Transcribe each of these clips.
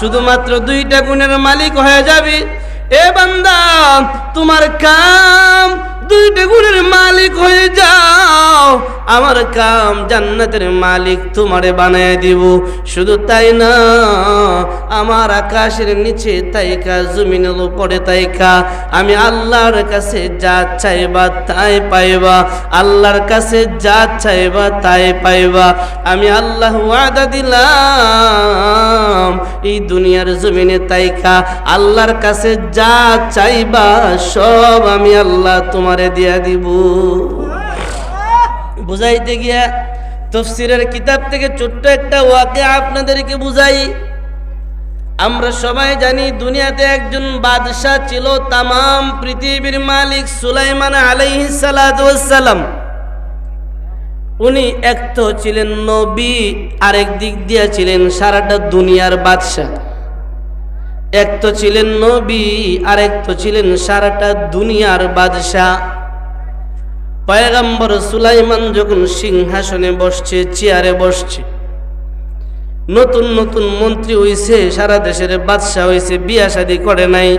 শুধুমাত্র দুইটা গুণের মালিক হয়ে যাবি। এ বান্দা তোমার কাম দুইটা মালিক হয়ে যাও। আমার কাম জান্নাতের মালিক তোমারে বানায় দিব। শুধু তাই না, আমার আকাশের নিচে তাইকা, জমিনের উপরে তাইকা। আমি আল্লাহর কাছে যা চাইবা তাই পাইবা। আল্লাহর কাছে যা চাইবা তাই পাইবা। আমি আল্লাহ ওয়াদা দিলাম, এই দুনিয়ার জমিনে তাইকা। আল্লাহর কাছে যা চাইবা সব আমি আল্লাহ তোমারে দিয়া দিব। বুঝাইতে গিয়া তফসিরের কিতাব থেকে ছোট্ট একটা ওয়াকে আপনাদেরকে বুঝাই। আমরা সবাই জানি দুনিয়াতে একজন বাদশাহ ছিল তামাম পৃথিবীর মালিক সুলাইমান আলাইহিস সালাম। উনি এক তো ছিলেন নবী, আরেক দিক দিয়া ছিলেন সারাটা দুনিয়ার বাদশাহ। এক তো ছিলেন নবী, আরেক তো ছিলেন সারাটা দুনিয়ার বাদশাহ। পয়গম্বর সুলাইমান যখন সিংহাসনে বসছে, চেয়ারে বসছে, নতুন নতুন মন্ত্রী হইছে, সারা দেশের বাদশাহ হইছে, বিয়া শাদি করে নাই।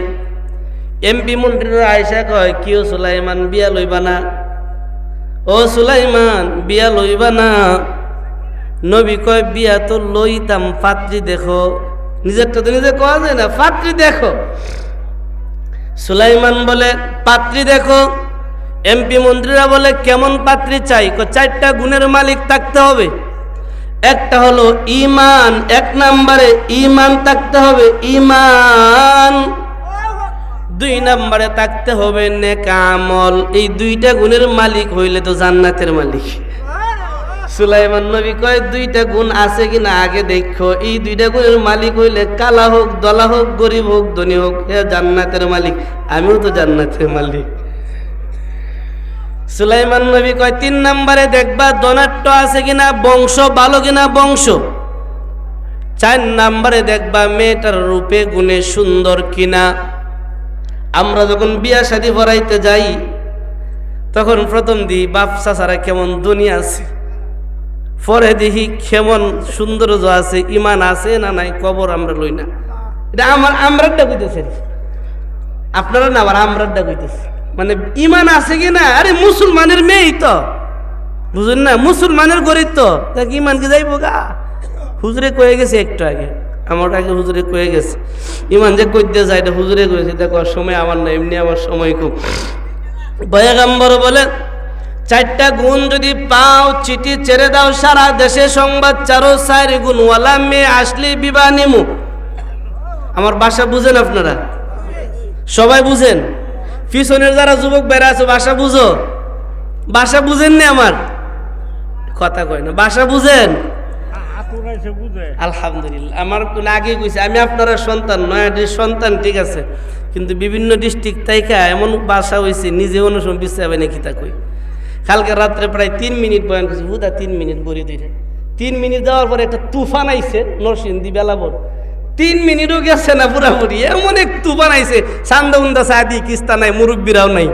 এমপি মন্ত্রীরা আয়সা কয়, কিও সুলাইমান, বিয়া লইবা না? ও সুলাইমান, বিয়া লইবা না? নবী কয়, বিয়া তো লইতাম, পাত্রী দেখো। নিজেরটা তো নিজে কওয়া যায় না, পাত্রী দেখো। সুলাইমান বলে, পাত্রী দেখো। এমপি মন্ত্রীরা বলে, কেমন পাত্রী চাই? চারটা গুণের মালিক থাকতে হবে। একটা হলো ইমান এক নাম্বারে ইমান থাকতে হবে। ইমান দুই নাম্বারে থাকতে হবে নেকামল এই দুইটা গুণের মালিক হইলে তো জান্নাতের মালিক। সুলাইমান নবী কয়, দুইটা গুণ আছে কিনা আগে দেখো। এই দুইটা গুণের মালিক হইলে কালা হোক, দলা হোক, গরিব হোক, ধনী হোক হে জান্নাতের মালিক। আমিও তো জান্নাতের মালিক। সুলাইমান নবী কয়, তিন নম্বরে দেখবা দনাট্য আছে কিনা, বংশ ভালো কিনা, বংশ? চার নম্বরে দেখবা মেয়েটার রূপে গুণে সুন্দর কিনা। আমরা যখন বিয়া শাদি ভরাইতে যাই, তখন প্রথম দিই, বাপ চাচারা কেমন দুনিয়া আছে? পরে দেখি কেমন সৌন্দর্য আছে ইমান আছে না নাই, কবর আমরা লই না। এটা আমার আমরারটা কইতেছে আপনারা না আবার আমরারটা কইতেছে। মানে ইমান আছে কি না? আরে মুসলমানের মেয়েই তো। বুঝুন না, মুসলমানের গরিব তো। দেখ ইমান কি যাইব গা? হুজুরে কয়ে গেছে একটু আগে। আমার আগে হুজুরে কয়ে গেছে। ইমান যে কইতে যায়, এটা হুজুরে কয়েছে দেখো সময় আমার না, এমনি আমার সময় খুব। বয়াগাম্বর বলে চারটা গুণ যদি পাও, চিঠি ছেড়ে দাও, সারা দেশে সংবাদ চারো চার গুণ ওয়ালা মেয়ে আসলে বিবাহ নিমু। আমার বাসা বুঝেন আপনারা? সবাই বুঝেন? পিছনের যারা যুবক বেড়া আছে, বাসা বুঝো? বাসা বুঝেন নি আমার? কথা কয় না, বাসা বুঝেন? আলহামদুলিল্লাহ, আমার আগে কইছে, আমি আপনারা সন্তান নয়াটির সন্তান ঠিক আছে। কিন্তু বিভিন্ন ডিস্ট্রিক্ট তাইকা এমন বাসা হয়েছে নিজে অনুসরণ বিশ্বাস হবে নাকি তা কই। কালকে রাত্রে প্রায় তিন মিনিট বয়ান করছি, হুদা, তিন মিনিট বড়ি দিলে তিন মিনিট যাওয়ার পরে একটা তুফান আইছে, নরসিংদী বেলাবর তিন মিনিটও গেছে না পুরাপুরি, এমন এক তুফান আইছে সান্দা উন্দা সাদি কিস্তা নাই, মুরব্বীরাও নাই।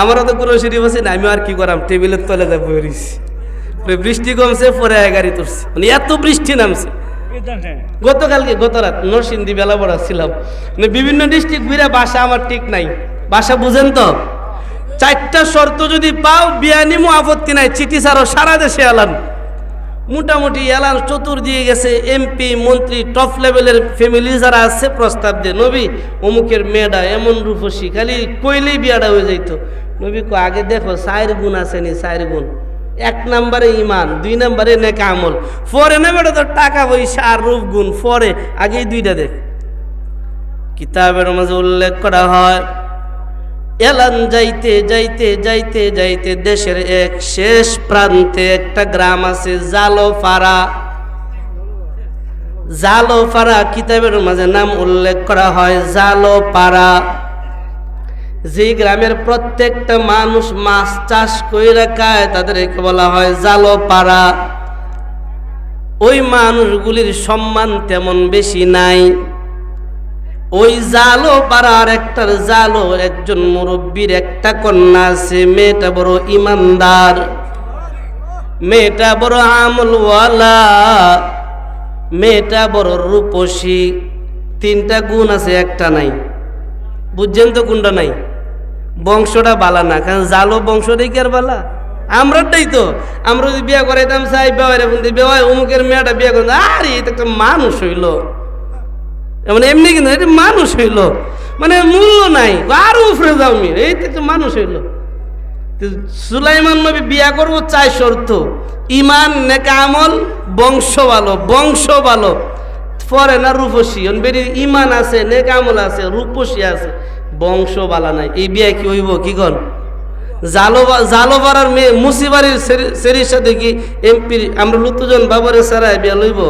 আমারও তো কোনো শরীফ আছে না আমি আর কি করাম, টেবিলের তলে যা বৃষ্টি কমছে, পরে গাড়ি তুলছে। মানে এত বৃষ্টি নামছে। গতকালকে গত রাত নরসিংদী বেলা বড়া ছিলাম মানে বিভিন্ন ডিস্ট্রিক্ট ঘুরে বাসা আমার ঠিক নাই। বাসা বুঝেন তো? চারটা শর্ত যদি পাও বিয়ানিমো আপত্তি নাই, চিঠি ছাড়ো, সারা দেশে এলান। মোটামুটি এলান চতুর দিয়ে গেছে এমপি মন্ত্রী টপ লেভেলের ফ্যামিলি যারা আছে, প্রস্তাব দিয়ে, নবী, অমুকের মেয়েটা এমন রূপসী, খালি কইলেই বিয়াটা হয়ে যাইত। নবী কো আগে দেখো সাইর গুণ আছে নি সাইর গুণ। এক নম্বরে ইমান দুই নম্বরে নেকা আমল। পরে না বেটা তো টাকা পয়সা আর রূপ গুণ, পরে আগেই দুইটা দেখ। কিতাবের মাঝে উল্লেখ করা হয় এলান যাইতে যাইতে যাইতে যাইতে দেশের এক শেষ প্রান্তে একটা গ্রাম আছে জালোপাড়া জালোপাড়া কিতাবের মাঝে নাম উল্লেখ করা হয় জালোপাড়া। যে গ্রামের প্রত্যেকটা মানুষ মাছ চাষ করে খায়, তাদেরকে বলা হয় জালোপাড়া। ওই মানুষগুলির সম্মান তেমন বেশি নাই। ওই জালো পাড়ার একটার জালো, একজন মুরব্বীর একটা কন্যা আছে, মেয়েটা বড় ইমানদার। মেয়েটা বড় আমলওয়ালা, মেয়েটা বড় রূপসী। তিনটা গুণ আছে, একটা নাই। বুঝছেন তো কোনটা নাই? বংশটা বালা না, কারণ জালো বংশটাই কি আর বালা? আমরাটাই তো। আমরা যদি বিয়া করাইতাম চাই বেওয়াই রে বন্ধু বেওয়াই অমুকের মেয়েটা বিয়া করে আরে, এটা একটা মানুষ হইল। মানে এমনি কিন্তু এটা মানুষ হইল। মানে মূল্য নাই। আরও উফরে যাও মির এই তো মানুষ হইল। সুলাইমান নবী বিয়া করব চাই শর্ত। ইমান, নেকা আমল, বংশ ভালো বংশ ভালো। পরে না রূপসী। বেরি ইমান আছে, নেকা আমল আছে, রূপসী আছে। বংশ বালা নাই। এই বিয়া কি হইব, কি কন? জালো জালোপাড়ার মেয়ে মুসিবাড়ির সেরির সাথে কি এমপির আমরা লুতুজন বাবারে সারায় বিয়া লইব?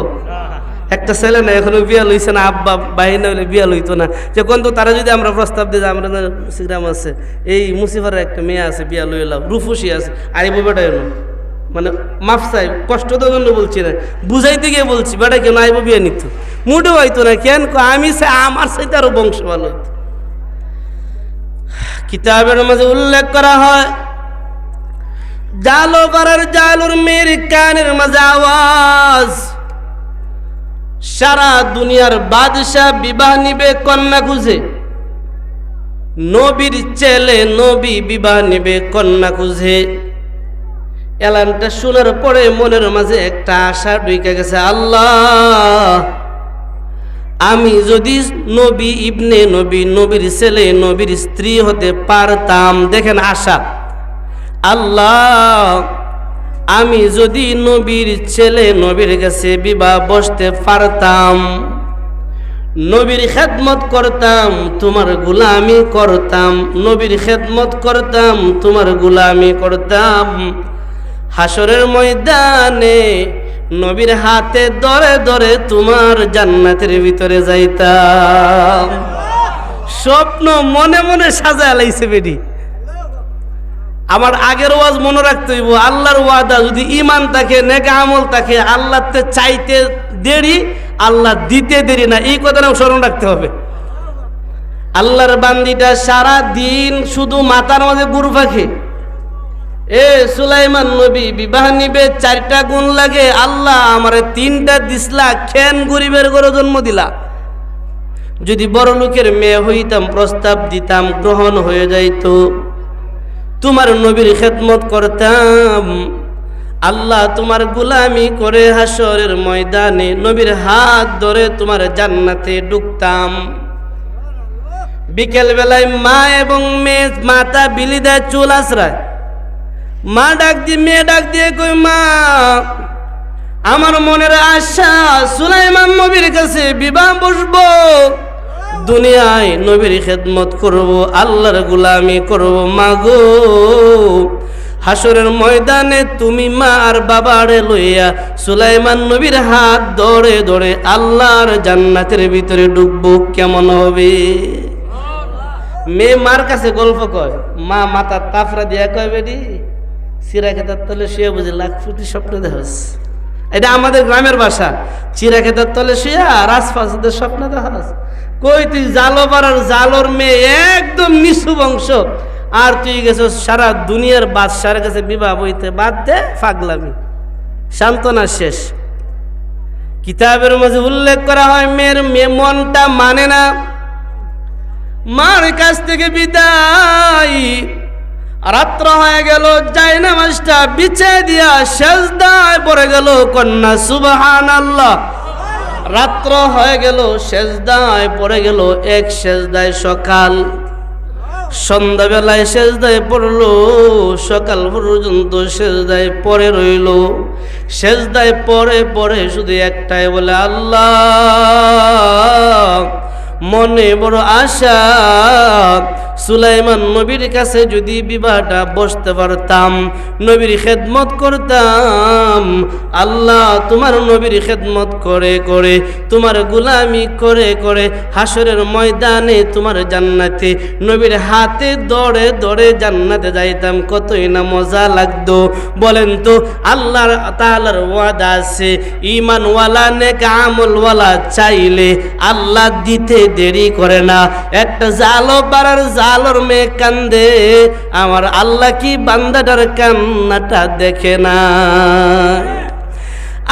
একটা ছেলে না এখনও বিয়া লইছে না, আব্বা বাহিনী হইলে বিয়া লইতো না। যে কোন তো তারা যদি আমরা প্রস্তাব দিই যে আমরা না সিগ্রাম আছে, এই মুসিফারের একটা মেয়ে আছে, বিয়া লইলাম রুফুসি আছে, আর এই বেটা এলো। মানে মাফ চাই, কষ্ট তো জন্য বলছি না, বুঝাইতে গিয়ে বলছি, বেটা, কেন আইব বিয়া নিত? মুডে হইতো না, কেন আমি সে, আমার সাথে আরও বংশ ভালো হইতো। কিতাবের মাঝে উল্লেখ করা হয়, জালো করার জালুর মেয়ের কানের মাঝে আওয়াজ সারা দুনিয়ার বাদশাহ বিবাহ নিবে, কন্যা খুঁজে। নবীর ছেলে নবী বিবাহ নিবে, কন্যা খুঁজে। এলানটা শোনার পরে মনের মাঝে একটা আশা ঢুকে গেছে, আল্লাহ, আমি যদি নবী ইবনে নবী, নবীর ছেলে, নবীর স্ত্রী হতে পারতাম। দেখেন আশা। আল্লাহ আমি যদি নবীর ছেলে, নবীর কাছে বিবাহ বসতে পারতাম, নবীর খেদমত করতাম, তোমার গুলামি করতাম, নবীর খেদমত করতাম, তোমার গুলামি করতাম। হাসরের ময়দানে নবীর হাতে দরে দরে তোমার জান্নাতের ভিতরে যাইতাম। স্বপ্ন মনে মনে সাজা লাইছে বেডি আমার আগের ওয়াজ মনে রাখতে হইব, আল্লাহর ওয়াদা যদি ইমান থাকে, নেকা আমল থাকে, আল্লাহতে চাইতে দেরি, আল্লাহ দিতে দেরি না। এই কথাটা স্মরণ রাখতে হবে। আল্লাহর বান্দিটা সারা দিন শুধু মাথার মাঝে গুরু পাখে। এ সুলাইমান নবী, বিবাহ নিবে, চারটা গুণ লাগে। আল্লাহ আমারে তিনটা দিসলা, খেন গরিবের ঘরে জন্ম দিলা। যদি বড় লোকের মেয়ে হইতাম, প্রস্তাব দিতাম, গ্রহণ হয়ে যাইতো। তোমার নবীর খেদমত করতাম। আল্লাহ তোমার গুলামি করে হাসরের ময়দানে নবীর হাত ধরে তোমার জান্নাতে ঢুকতাম। বিকেল বেলায় মা এবং মেয়ে মাতা বিলি দেয় চুল আশ্রায় মা ডাক দিয়ে, মেয়ে ডাক দিয়ে কই মা, আমার মনের আশা সুলাইমান নবীর কাছে বিবাহ বসবো। দুনিয়ায় নবীর খেদমত করব, আল্লাহর গুলামি করব, মাগো। হাসরের ময়দানে তুমি মা আর বাবারে লইয়া সুলাইমান নবীর হাত ধরে ধরে আল্লাহর জান্নাতের ভিতরে ডুববো কেমন হবে? মেয়ে মার কাছে গল্প কয়, মা মাথার তাফরা দিয়া কয় বেডি সিরা খেতার তলে শুয়ে বুঝে লাখ ফুটি স্বপ্ন দেখাস। এটা আমাদের গ্রামের বাসা চিরা খেতার তলে শুয়া রাজফাসদের স্বপ্ন দেখাস। কই তুই জালো পাড়ার জালোর মেয়ে? একদম নিচু বংশ। আর তুই গেছিস সারা দুনিয়ার বাদশার কাছে বিবাহ বইতে বাদ দে ফাগলামি। সান্ত্বনা শেষ। কিতাবের মাঝে উল্লেখ করা হয়, মেয়ের মেয়ে মনটা মানে না। মার কাছ থেকে বিদায়। রাত্র হয়ে গেল যাই না মাসটা বিছে দিয়া শেষদায় পড়ে গেল কন্যা সুবাহান আল্লাহ রাত্র হয়ে গেল শেষদায় পড়ে গেল এক শেষদায় সকাল। সন্ধ্যাবেলায় শেষদায় পড়ল, সকাল পর্যন্ত শেষদায় পরে রইল। শেষদায় পরে পরে শুধু একটাই বলে, আল্লাহ, মনে বড় আশা সুলাইমান নবীর কাছে যদি বিবাহটা বসতে পারতাম, নবীর খেদমত করতাম। আল্লাহ তোমার নবীর খেদমত করে করে, তোমার গুলামি করে করে হাসরের ময়দানে তোমার জান্নাতে, নবীর হাতে দৌড়ে দৌড়ে জান্নাতে যাইতাম। কতই না মজা লাগতো। বলেন তো, আল্লাহর তাআলার ওয়াদা আছে ইমানওয়ালা নেক আমলওয়ালা চাইলে আল্লাহ দিতে দেরি করে না। একটা জালো পাড়ার জালোর মেয়ে কান্দে আমার আল্লাহ কি বান্দাটার কান্নাটা দেখে না?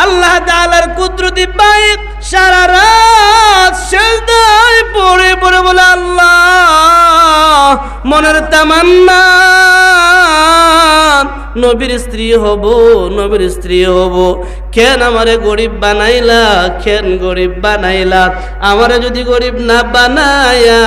আল্লাহ তালার কুদরতি পায়ে সারা রাত সেজদায় পড়ে পড়ে বলে আল্লাহ, মনের তামান্না। নবীর স্ত্রী হব, নবীর স্ত্রী হব। কেন আমারে গরিব বানাইলা কেন গরিব বানাইলা। আমারে যদি গরিব না বানায়া,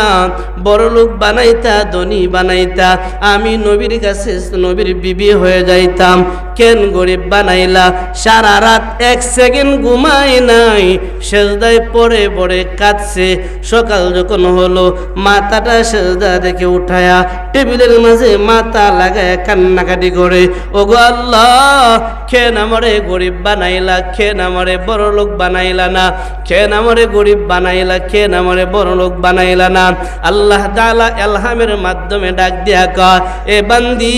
বড় লোক বানাইতা, ধনী বানাইতা, আমি নবীর কাছে নবীর বিবি হয়ে যাইতাম। কেন গরিব বানাইলা, সারা রাত এক সেকেন্ড ঘুমাই নাই সেজদায় পড়ে পড়ে কাঁদছে। সকাল যখন হলো, মাথাটা সেজদা দেখে উঠায়া টেবিলের মাঝে মাথা লাগায় কান্নাকাটি করে। ওগো আল্লাহ খেন আমারে গরিব বানাইলা খেন আমারে বড় লোক বানাইলা না। খেন আমারে গরিব বানাইলা খেন আমারে বড় লোক বানাইলা না। আল্লাহ তাআলা এলহামের মাধ্যমে ডাক দিয়া কয়, এ বান্দি,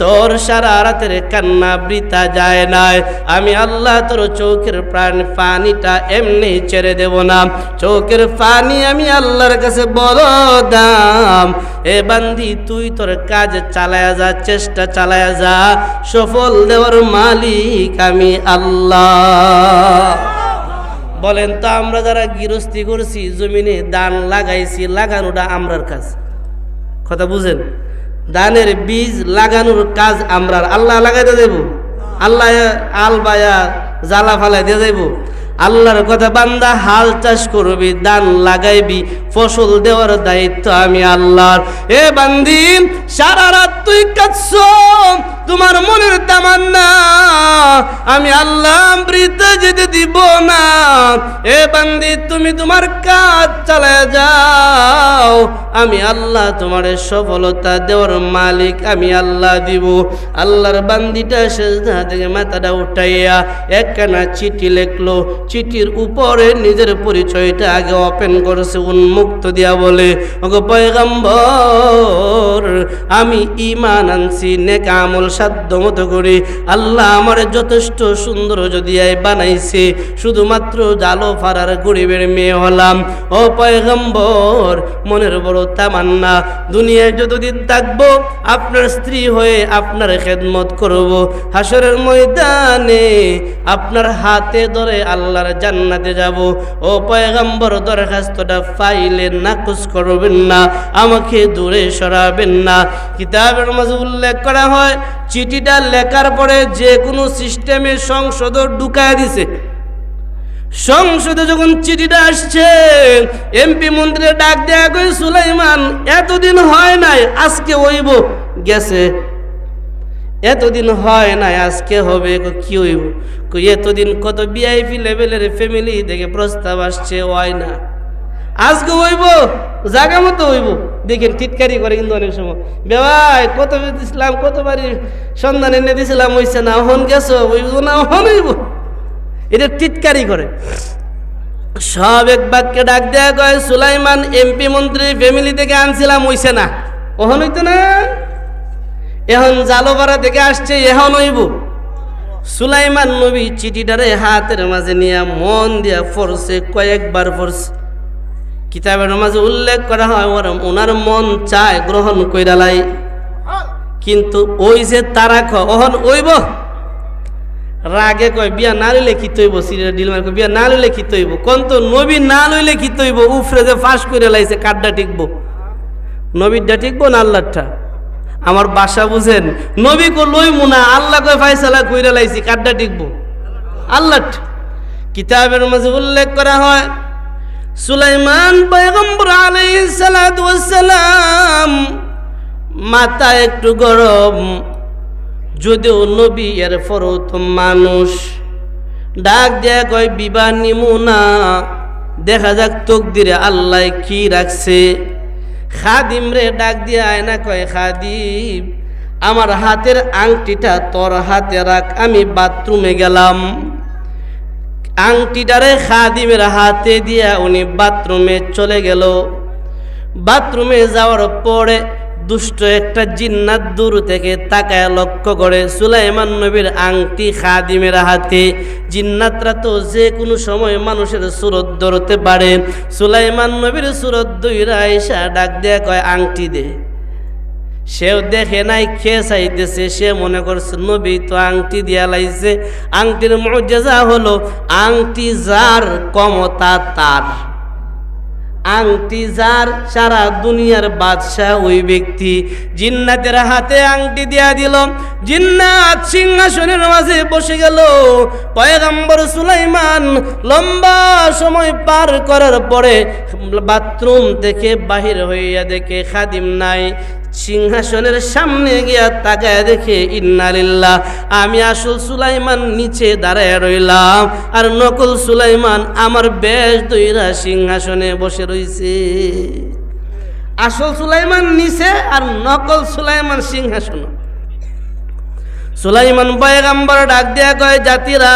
তোর সারা রাতের কান্না বৃথা যায় নাই। আমি আল্লাহ তোর চোখের প্রাণ পানিটা এমনি ছেড়ে দেব না। চোখের পানি আমি আল্লাহর কাছে বড় দাম। এ বান্দি, তুই তোর কাজ চালায়া যা, চেষ্টা চালায়া যা। সফল দেওয়ার মালিক আমি আল্লাহ। বলেন তো, আমরা যারা গৃহস্থী করছি, জমিনে দান লাগাইছি, লাগানোটা আমরার কাজ। কথা বুঝেন? দানের বীজ লাগানোর কাজ আমরার। আল্লাহ লাগাইতে দেব। আল্লাহ আল বায়া জ্বালা ফালাই দিয়ে যাইব আল্লাহর কথা, বান্দা, হাল চাষ করবি দান লাগাইবি, ফসল দেওয়ার দায়িত্ব আমি আল্লাহর। এ বান্দিন, সারা রাত তুই কাঁদছ তোমার মনের তামান্না, আমি আল্লাহ বৃদ্ধ যেতে দিব না। এ বান্দি, তুমি তোমার কাজ চালায় যাও। আমি আল্লাহ তোমার সফলতা দেওয়ার মালিক, আমি আল্লাহ দিব। আল্লাহর বান্দিটা সেজদা থেকে মাথাটা উঠাইয়া একখানা চিঠি লেখলো। চিঠির উপরে নিজের পরিচয়টা আগে ওপেন করেছে, উন্মুক্ত দিয়া বলে, ওগো পয়গম্বর, আমি ইমান আনছি, নেক আমল সাধ্য মতো করি। আল্লাহ আমার যথেষ্ট সুন্দর যদি বানাইছে, শুধুমাত্র জালো ফারার গরিবের মেয়ে হলাম। ও পয়গম্বর, মনের বড় তামান্না, দুনিয়ায় যতদিন থাকব, আপনার স্ত্রী হয়ে আপনার খেদমত করব। হাসরের ময়দানে আপনার হাতে ধরে আল্লাহর জান্নাতে যাব। ও পয়গম্বর, দরখাস্তটা ফাইলে নাকুচ করবেন না, আমাকে দূরে সরাবেন না। কিতাবের মাঝে উল্লেখ করা হয় চিঠিটা লেখার পরে যে কোনো সিস্টেমে সংসদ ঢুকায় দিছে। সংসদে যখন চিঠিটা আসছে, এমপি মন্ত্রী ডাক দেয়া কই সুলাইমান, এতদিন হয় নাই, আজকে হইব। গেছে। এতদিন হয় নাই, আজকে হবে। কি হইব? এতদিন কত ভিআইপি লেভেলের ফ্যামিলি থেকে প্রস্তাব আসছে, হয় না। আজকে হইব, জাগা মতো হইব। দেখেন টিটকারি করে কিন্তু অনেক সময়। বেবাই কত দিছিলাম কতবারই সন্ধান এনে দিছিলাম, হইছে না হন গেছো, হইব না হন হইব। এটা টিটকারি করে। সব এক বাক্যে ডাক দেয়া কয়, সুলাইমান এমপি মন্ত্রী ফ্যামিলি থেকে আনছিলাম, হইছে না। ওহন হইতো না? এখন জালোপাড়া থেকে আসছে, এখন হইব। সুলাইমান নবী চিঠিটারে হাতের মাঝে নিয়ে মন দিয়া পড়ছে কয়েকবার পড়ছে কিতাবের মাঝে উল্লেখ করা হয়, ওর ওনার মন চায় গ্রহণ কইরালাই কিন্তু ওই যে তারা খ ওহন ওইব? রাগে কয়, বিয়া না লইলে কি তৈব? সিরিয়াল ডিল মার কয়, বিয়া না লইলে কি তৈব? কোন তো নবী না লইলে কি তৈব? উফরে যে ফাঁস করে লাইছে কাঠটা টিকবো। নবীরটা টিকবো না আল্লাহটা আমার বাসা বুঝেন, নবী কো লই মুনা আল্লাহ কয় ফাইসালা কইরা লাইছি কাঠটা টিকবো। আল্লাহ কিতাবের মাঝে উল্লেখ করা হয় সুলাইমান পয়গম্বর আলাইহিস সালাতু ওয়াস সালাম মাথা একটু গরম। যদিও নবী এর পরও তো মানুষ। ডাক দেয়া কয়, বিবাহ নিমুনা দেখা যাক তকদিরে আল্লাহ কি রাখছে। খাদিম রে ডাক দিয়া আয়না কয়, খাদিম, আমার হাতের আংটিটা তোর হাতে রাখ, আমি বাথরুমে গেলাম। আংটিটারে খাদিমের হাতে দিয়া উনি বাথরুমে চলে গেল। বাথরুমে যাওয়ার পরে দুষ্ট একটা জিন্নাত দূর থেকে তাকায় লক্ষ্য করে সুলাইমান নবীর আংটি খাদিমের হাতে। জিন্নাতরা তো যে কোনো সময় মানুষের সুরত ধরতে পারে। সুলাইমান নবীর সুরত দুইরা আইসা ডাক দেয়া কয়, আংটি দে। সেও দেখে নাই, খেয়ে চাইতেছে। সে মনে করছে, নবী তো আংটি দিয়া লাইছে। আংটির মজেজা হলো, আংটি যার কমতা তার। আংটি যার সারা দুনিয়ার বাদশাহ ওই ব্যক্তি। জিন্নাতের হাতে আংটি দিয়া দিল। জিন্নাত সিংহাসনের মাঝে বসে গেল। পয়গম্বর সুলাইমান লম্বা সময় পার করার পরে বাথরুম থেকে বাহির হইয়া দেখে খাদিম নাই। সিংহাসনের সামনে গিয়া তাকায় দেখে, ইন্নালিল্লাহ, আমি আসল সুলাইমান নিচে দাঁড়ায় রইলাম। আর নকল সুলাইমান আমার বেশ দইরা সিংহাসনে বসে রইছে। আসল সুলাইমান নিচে আর নকল সুলাইমান সিংহাসন। সুলাইমান পয়গাম্বর ডাক দেয়া কয়, জাতিরা,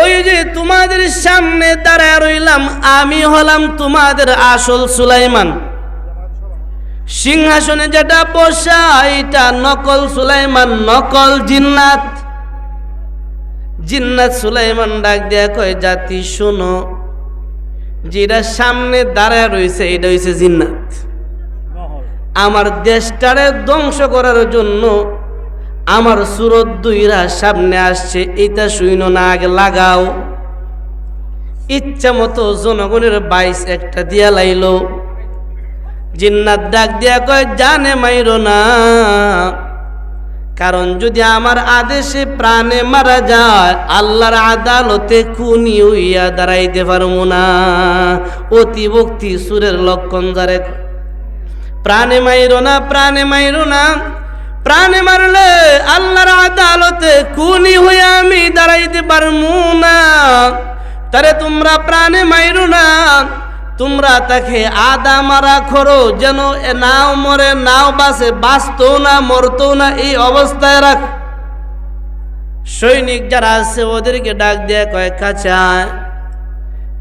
ওই যে তোমাদের সামনে দাঁড়ায় রইলাম, আমি হলাম তোমাদের আসল সুলাইমান। সিংহাসনে যেটা বসা, এটা নকল সুলাইমান, নকল জিন্নাত। জিন্নাত সুলাইমান ডাক দেয়া কয়, জাতি, শোনো, যেটা সামনে দাঁড়ায় রয়েছে, এটা হয়েছে জিন্নাত। আমার দেশটারে ধ্বংস করার জন্য আমার সুরত দুইরা সামনে আসছে, এটা শুইনো না, আগে লাগাও। ইচ্ছা মতো জনগণের বাইশ একটা দিয়া লাইলো। জিন্নাত ডাক দিয়া কয়, জানে মাইরো না। কারণ যদি আমার আদেশে প্রাণে মারা যায়, আল্লাহর আদালতে খুনি হইয়া দাঁড়াইতে পারব না। অতি ভক্তি সুরের লক্ষণ যারে প্রাণে মাইরো না, প্রাণে মাইরো না। প্রাণে মারলে আল্লাহর আদালতে খুনি হইয়া আমি দাঁড়াইতে পারব না। তারে তোমরা প্রাণে মাইরো না। তোমরা তাকে আদা মারা খরো যেন এ নাও মরে, নাও বাসে বাঁচতো না মরতো না, এই অবস্থায় রাখ। সৈনিক যারা আছে, ওদেরকে ডাক দেয়া কয়, কাঁচা,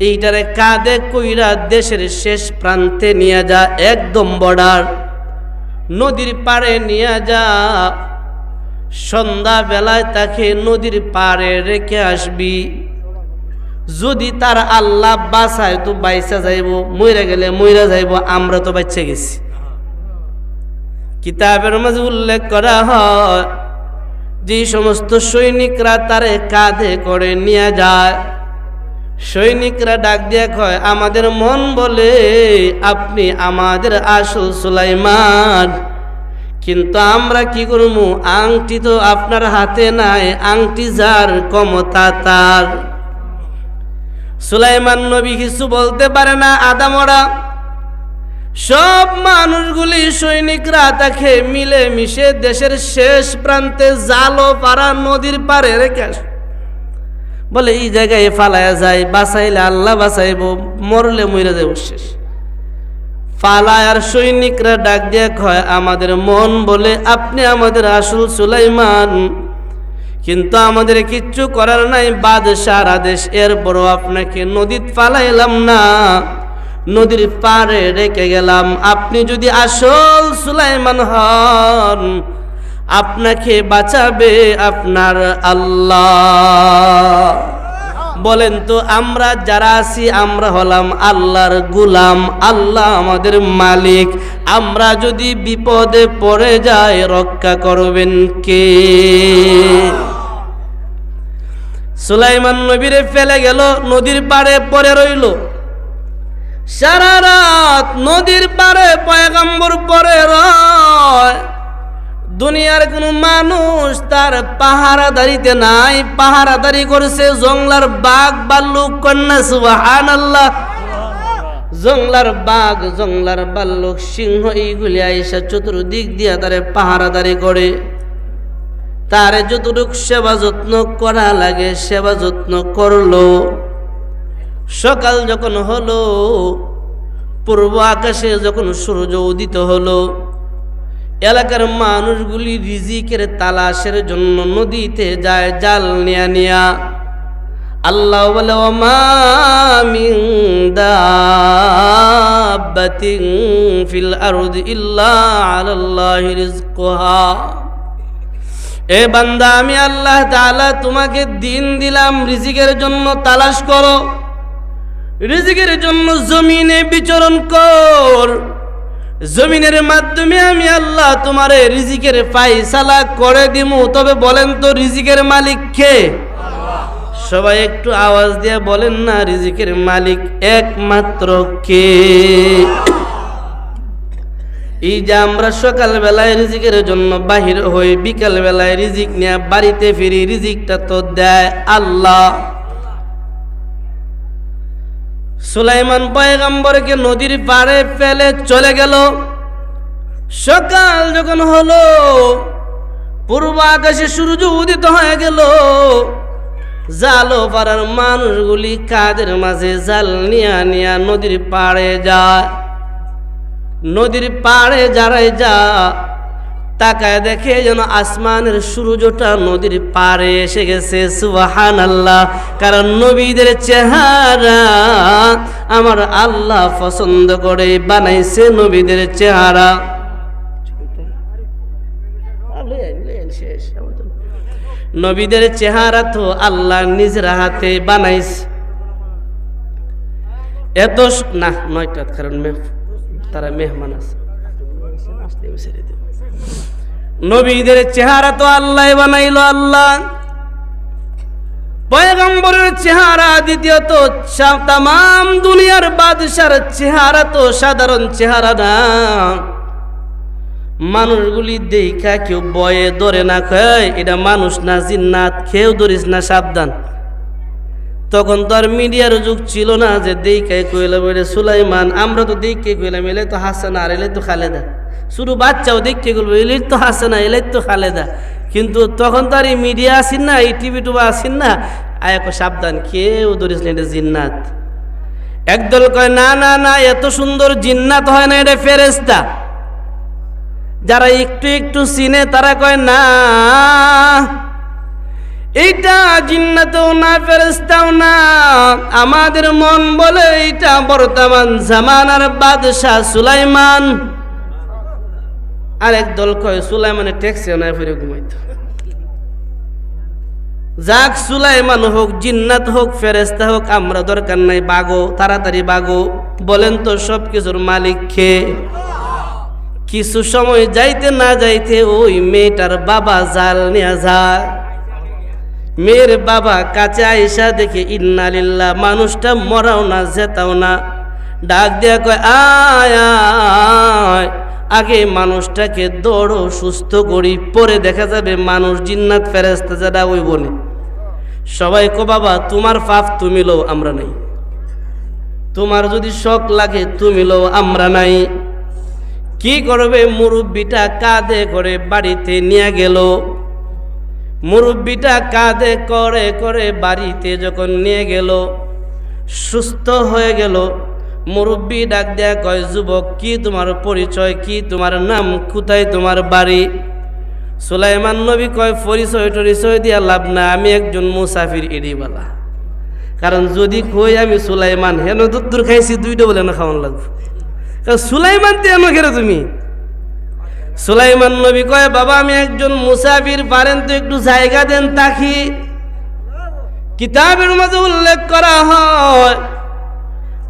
এইটারে কাঁধে কইরা দেশের শেষ প্রান্তে নিয়ে যা, একদম বর্ডার। নদীর পাড়ে নিয়ে যা। সন্ধ্যা বেলায় তাকে নদীর পাড়ে রেখে আসবি। যদি তার আল্লাহ বাঁচায়, তো বাইসা যাইব, মইরা গেলে মইরা যাইব, আমরা তো বাচ্চা গেছি। কিতাবের মাঝে উল্লেখ করা হয়, যে সমস্ত সৈনিকরা তারে কাঁধে করে নিয়ে যায়। সৈনিকরা ডাক দিয়া কয়, আমাদের মন বলে আপনি আমাদের আসল সুলাইমান। কিন্তু আমরা কি করব? আংটি তো আপনার হাতে নাই, আংটি যার ক্ষমতা তার। সুলাইমান নবী কিছু বলতে পারে না আদামরা। সব মানুষগুলি সৈনিকরা তাকে মিলে মিশে দেশের শেষ প্রান্তে জালো পাড়া নদীর পারে রেখে বলে, এই জায়গায় ফালায়া যায়, বাঁচাইলে আল্লাহ বাঁচাইব, মরলে মরে যাইব শেষ। ফালায় আর সৈনিকরা ডাক দিয়ে কয়, আমাদের মন বলে আপনি আমাদের আসল সুলাইমান। কিন্তু আমাদের কিচ্ছু করার নাই। বাদশার আদেশ এরপরও আপনাকে নদীত পালাইলাম না। নদীর পারে রেখে গেলাম। আপনি যদি আসল সুলাইমান হন, আপনাকে বাঁচাবে আপনার আল্লাহ। বলেন তো, আমরা যারা আছি, আমরা হলাম আল্লাহর গুলাম, আল্লাহ আমাদের মালিক। আমরা যদি বিপদে পড়ে যাই, রক্ষা করবেন কে? সুলাইমান নবীরে ফেলে গেল, নদীর পাড়ে পড়ে রইল। সারা রাত নদীর পাড়ে পয়গাম্বর পরে রয়। দুনিয়ার কোন মানুষ তার পাহারাদারিতে নাই, পাহারাদারি করছে জংলার বাঘ, বাল্লুক কন্যা সুবাহান আল্লাহ জংলার বাঘ, জংলার বাল্লুক, সিংহ এইগুলি আইসা চতুর্দিক দিয়া তারে পাহারাদারি করে। তারে যতটুক সেবা যত্ন করা লাগে, সেবা যত্ন করল। সকাল যখন হলো, পূর্ব আকাশে যখন সূর্য উদিত হলো এলাকার মানুষগুলি রিজিকের তালাশের জন্য নদীতে যায় জাল নিয়া নিয়া। আল্লাহ বলে ওমামিং দাব্বাতিন ফিল আরদি এ বান্দা, আমি আল্লাহ তাআলা তোমাকে দিন দিলাম রিজিকের জন্য তালাশ করো। রিজিকের জন্য জমিনে বিচরণ কর। জমিনের মাধ্যমে আমি আল্লাহ তোমারে রিজিকের ফাইসালা করে দিমু। তবে বলেন তো, রিজিকের মালিক কে? সবাই একটু আওয়াজ দিয়ে বলেন না, রিজিকের মালিক একমাত্র কে? এই যে আমরা সকাল বেলায় রিজিকের জন্য বাহির হই বিকাল বেলায় রিজিক নিয়ে বাড়িতে ফিরি, রিজিকটা তো দেয় আল্লাহ। সুলাইমান পয়গাম্বরকে নদীর পাড়ে ফেলে চলে গেল। সকাল যখন হলো পূর্ব আকাশে সূর্য উদিত হয়ে গেল। জালো পাড়ার মানুষগুলি কাদের মাঝে জাল নিয়া নিয়া নদীর পাড়ে যায়। নদীর পাড়ে যারাই যা তাকায় দেখে যেন আসমানের সূর্যটা নদীর পাড়ে এসে গেছে সুবাহান আল্লাহ কারণ নবীদের চেহারা আমার আল্লাহ পছন্দ করে, বানাইছে নবীদের চেহারা। নবীদের চেহারা তো আল্লাহ নিজের হাতে বানাইছে। এত না, নয়টা, কারণ তারা মেহমান আছে। নবীদের চেহারা তো আল্লাহ বানাইল আল্লাহ। পয়গম্বরের চেহারা, দ্বিতীয়ত তামাম দুনিয়ার বাদশার চেহারা তো সাধারণ চেহারা না। মানুষগুলি দেখা কেউ বয়ে ধরে না খায় এটা মানুষ না, জিন্নাত খেয়েও ধরিস না, সাবধান। তখন তো আর মিডিয়ার যুগ ছিল না যে দেখাই কইলাম এটা সুলাইমান, আমরা তো দেখে কইলাম, এলে তো হাসানা আর এলে তো খালেদা। শুধু বাচ্চাও দেখতে গেল এলে তো হাসানা এলে তো খালেদা কিন্তু তখন তো আর এই মিডিয়া আসেন না, এই টিভি টুবা আসেন না আয়াক সাবধান, কেউ ধরিস না এটা জিন্নাত। একদল কয়, না না না, এত সুন্দর জিন্নাত হয় না, এটা ফেরেস্তা যারা একটু একটু চিনে, তারা কয়, না, এইটা জিন্নাতও না ফেরেস্তাও না। আমাদের মন বলে এইটা বর্তমান জামানার বাদশাহ সুলাইমান। আরেক দল কয়, সুলাইমানের ট্যাক্সিও না ফিরে ঘুমাইতো। যাক সুলাইমান হোক, জিন্নাত হোক ফেরেস্তা হোক, আমরা দরকার নাই, বাগো, তাড়াতাড়ি বাগো। বলেন তো সব কিছুর মালিক খেয়ে কিছু সময় যাইতে না যাইতে ওই মেয়েটার বাবা জাল নিয়ে যায়। মেয়ের বাবা কাছে আইসা দেখে ইন্নালিল্লাহ মানুষটা মরাও না, জেতাও না। ডাক দেয়া কয় আয়। আগে মানুষটাকে দৌড়ো, সুস্থ করি, পরে দেখা যাবে মানুষ জিন্নাত ফেরেস্তা যারা ওই বনে। সবাই কো, বাবা, তোমার পাপ তুমি লো আমরা নাই। তোমার যদি শখ লাগে, তুমি লো আমরা নাই। কি করবে? মুরব্বিটা কাঁধে করে বাড়িতে নিয়ে গেল। মুরব্বিটা কাঁধে করে করে বাড়িতে যখন নিয়ে গেল, সুস্থ হয়ে গেল। মুরব্বি ডাক দেয়া কয়, যুবক, কি তোমার পরিচয়? কি তোমার নাম? কোথায় তোমার বাড়ি? সুলাইমান নবী কয়, পরিচয় টরিচয় দিয়া লাভ না আমি একজন মুসাফির এড়িবালা কারণ যদি কই আমি সুলাইমান, হেন দুধ খাইছি, দুইটা বলে না খাওয়ান লাগবে। কারণ সুলাইমান তে এমন খেলে তুমি। সুলাইমান নবী কয়, বাবা, আমি একজন মুসাফির, পারেন তো একটু জায়গা দেন তাকি। কিতাবের মাঝে উল্লেখ করা হয়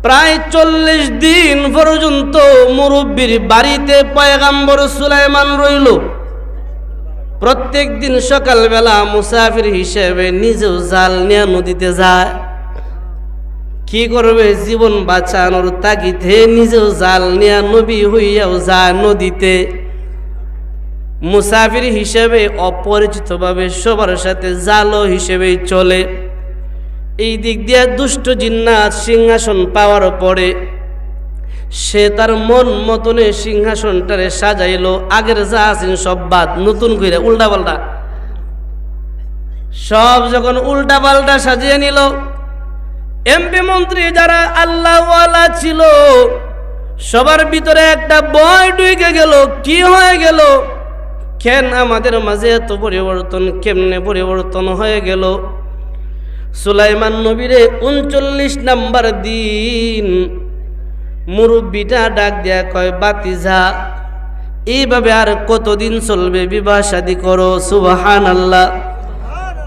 প্রায় চল্লিশ দিন পর্যন্ত মুরব্বীর বাড়িতে পয়গাম্বর সুলাইমান রইল। প্রত্যেক দিন সকালবেলা মুসাফির হিসেবে নিজেও জাল নিয়ে নদীতে যায়। কি করবে জীবন বাঁচানোর তাগিদে নিজেও জাল নিয়ে নবী হইয়াও যায় নদীতে। মুসাফির হিসেবে অপরিচিতভাবে সবার সাথে জালো হিসেবেই চলে। এই দিক দিয়ে দুষ্ট জিন্নাত সিংহাসন পাওয়ার পরে সে তার মন মতনে সিংহাসনটারে সাজাইলো। আগের যা আছেন সব বাদ, নতুন করে উল্টা পাল্টা সব যখন উল্টা পাল্টা সাজিয়ে নিল। এমপি মন্ত্রী যারা আল্লাহওয়ালা ছিল, সবার ভিতরে একটা বয় ডুইকে গেল। কি হয়ে গেল? কেন আমাদের মাঝে এত পরিবর্তন, কেমনে পরিবর্তন হয়ে গেল? সুলাইমান নবীরে উনচল্লিশ নাম্বার দিন। মুরব্বিটা ডাক দেয়া কয়, বাতিজা, এইভাবে আর কতদিন চলবে বিবাহ শাদি করো? সুবাহান আল্লাহ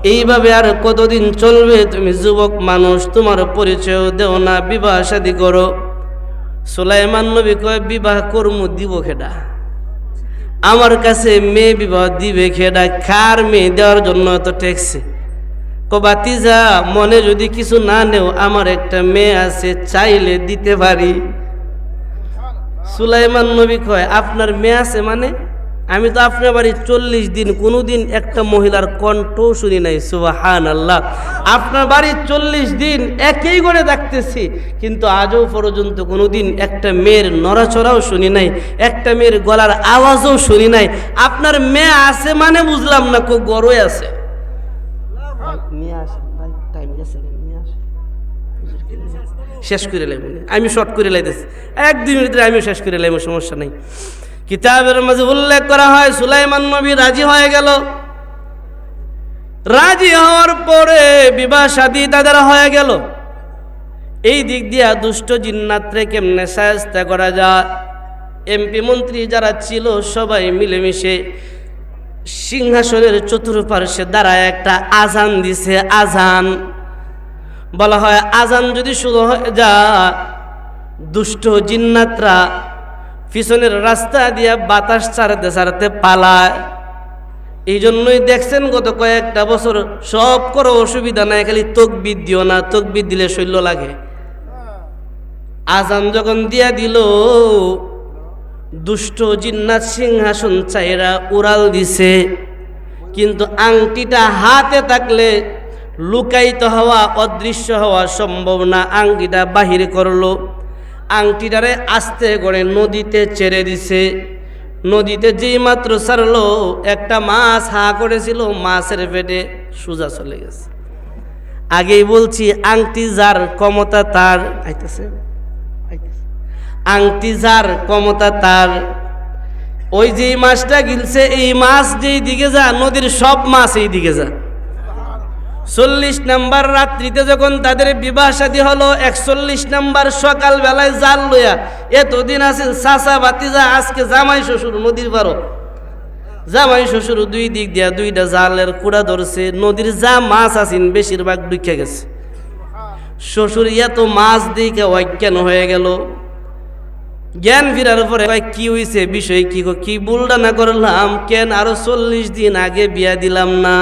এইভাবে আর কতদিন চলবে? তুমি যুবক মানুষ, তোমার পরিচয় দেও না, বিবাহ শাদি করো। সুলাইমান নবী কয়, বিবাহ কর্ম, দিব খেডা? আমার কাছে মেয়ে বিবাহ দিবে খেডা? খার মেয়ে দেওয়ার জন্য এত টেকছে কবাতিজা মনে যদি কিছু না নেও, আমার একটা মেয়ে আছে, চাইলে দিতে পারি। সুলাইমান নবী কয়, আপনার মেয়ে আছে মানে? আমি তো আপনার বাড়ি চল্লিশ দিন কোনো দিন একটা মহিলার কণ্ঠ শুনি নাই সুবাহান আল্লাহ আপনার বাড়ি চল্লিশ দিন একই করে দেখতেছি কিন্তু আজও পর্যন্ত কোনো দিন একটা মেয়ের নড়াচড়াও শুনি নাই, একটা মেয়ের গলার আওয়াজও শুনি নাই। আপনার মেয়ে আছে মানে বুঝলাম না, কো গড়ই আছে। নিয়ে আসেন ভাই টাইম গেছে নিয়ে আসেন শেষ করে লাইব আমি শর্ট করে লাইতেছি। এক, দুই মিনিটের আমি শেষ করে লাইব সমস্যা নেই। কিতাবের মাঝে উল্লেখ করা হয়, সুলাইমান নবী রাজি হয়ে গেল। রাজি হওয়ার পরে বিবাহ শাদী তাদের হয়ে গেল। এই দিক দিয়া দুষ্ট জিন্নাত্রে কেমনে সায়স্তা করা যায়? এমপি মন্ত্রী যারা ছিল, সবাই মিলেমিশে সিংহাসনের চতুর্পার্শ্বে দাঁড়ায় একটা আজান দিছে, আজান। বলা হয়, আজান যদি শুরু হয়ে যা দুষ্ট জিন্নাতরা পিছনের রাস্তা দিয়ে বাতাস ছাড়তে ছাড়তে পালায়। এই জন্যই দেখছেন গত কয়েকটা বছর সব করো অসুবিধা নাই, খালি তকবিদ দিও না তকবিদ দিলে শৈল্য লাগে। আজান যখন দিয়া দিল দুষ্ট জিন্নাত সিংহাসন চাইরা উড়াল দিছে। কিন্তু আংটিটা হাতে থাকলে লুকায়িত হওয়া, অদৃশ্য হওয়া সম্ভব না। আংটিটা বাহির করল। আংটিটারে আস্তে করে নদীতে ছেড়ে দিছে। নদীতে যেই মাত্র ছাড়লো, একটা মাছ হা করেছিল, মাছের পেটে সোজা চলে গেছে। আগেই বলছি, আংটি যার ক্ষমতা তার। আইতেছে। আংটি যার ক্ষমতা তার। ওই যে মাছটা গিলছে, এই মাছ যেই দিকে যা, নদীর সব মাছ এই দিকে যা। চল্লিশ নাম্বার রাত্রিতে যখন তাদের বিবাহ শাদী হলো, একচল্লিশ নাম্বার সকাল বেলায় জাল লইয়া, এতদিন আছেন চাচা বাতিজা আজকে জামাই শ্বশুর, নদীর পারো জামাই শ্বশুর দুই দিক দিয়া দুইটা জালের কুড়া ধরছে, নদীর যা মাছ আছেন বেশিরভাগ ডুকে গেছে। শ্বশুর, এত মাছ দিকে অজ্ঞান হয়ে গেল। জ্ঞান ফিরার পরে ভাই, কি হইছে বিষয়? কি কি বুলডা না করলাম? কেন আরও চল্লিশ দিন আগে বিয়া দিলাম না?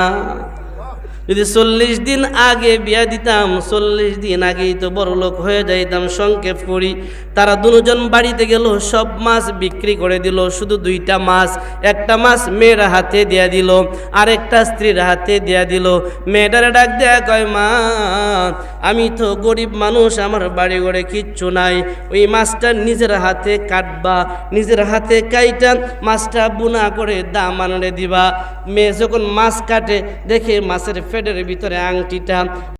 যদি চল্লিশ দিন আগে বিয়া দিতাম, চল্লিশ দিন আগেই তো বড় লোক হয়ে যাইতাম, সংক্ষেপ করি। তারা দুজন বাড়িতে গেল, সব মাছ বিক্রি করে দিল, শুধু দুইটা মাছ। একটা মাছ মেয়ের হাতে দেয়া দিল, আরেকটা স্ত্রীর হাতে দেয়া দিল। মেয়েটারে ডাক দেয়া কয়, মা, আমি তো গরিব মানুষ, আমার বাড়ি ঘরে কিচ্ছু নাই। ওই মাছটা নিজের হাতে কাটবা, নিজের হাতে কাইটা মাছটা বুনা করে দাম আনড়ে দিবা। মেয়ে যখন মাছ কাটে, দেখে মাছের ফেডের ভিতরে আংটিটা